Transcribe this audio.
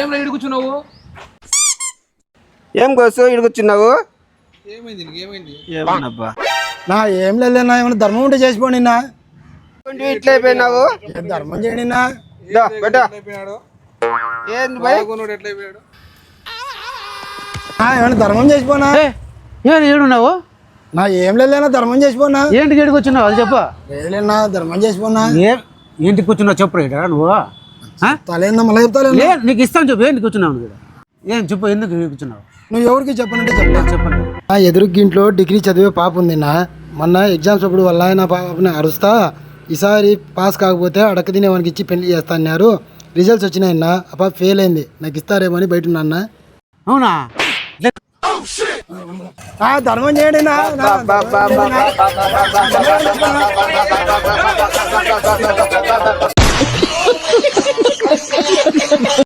ఏం రా కూర్చున్నావు? ఏం కోసు ఏమైంది ఏమైంది? ఏమన్నబ్బా నా ఏం లేదన్నా ఏమైనా ధర్మం ఉంటే చేసిపోండి నా ఏంటి ఇట్లా అయిపోయినావు? ఏం ధర్మం చేయండి నా ఏంది భయ్? ఏమైనా ధర్మం చేసిపోనా ఏడు ఏడున్నావు? నా ఏం లేదన్నా ధర్మం చేసిపోనా ఏంటి ఏడుకు వచ్చినావు? అది చెప్పు. లేదన్నా ధర్మం చేసిపోనా ఏ ఏంటి కూర్చున్నావు? చెప్పు నువ్వు. ఆ? తలేందా మళ్ళీ చెప్తాలే లే నీకు ఇస్తాను చెప్పు ఏంటి కూర్చున్నావు నువ్వు? ఏం చెప్పు ఎందుకు కూర్చున్నావు నువ్వు ఎవరికి చెప్పనంటే చెప్పా చెప్పండి నా ఎదురు ఇంట్లో డిగ్రీ చదివే పాప ఉంది నా మొన్న ఎగ్జామ్స్ అప్పుడు వల్ల నా పాపని అరుస్తా ఈసారి పాస్ కాకపోతే అడక తినే వానికి ఇచ్చి పెళ్ళి చేస్తా అన్నారు రిజల్ట్స్ వచ్చినాయన్న ఆ పాప ఫెయిల్ అయింది నాకు ఇస్తారేమో అని బయట ఉన్నా అవునా ధర్మం చేయండి నా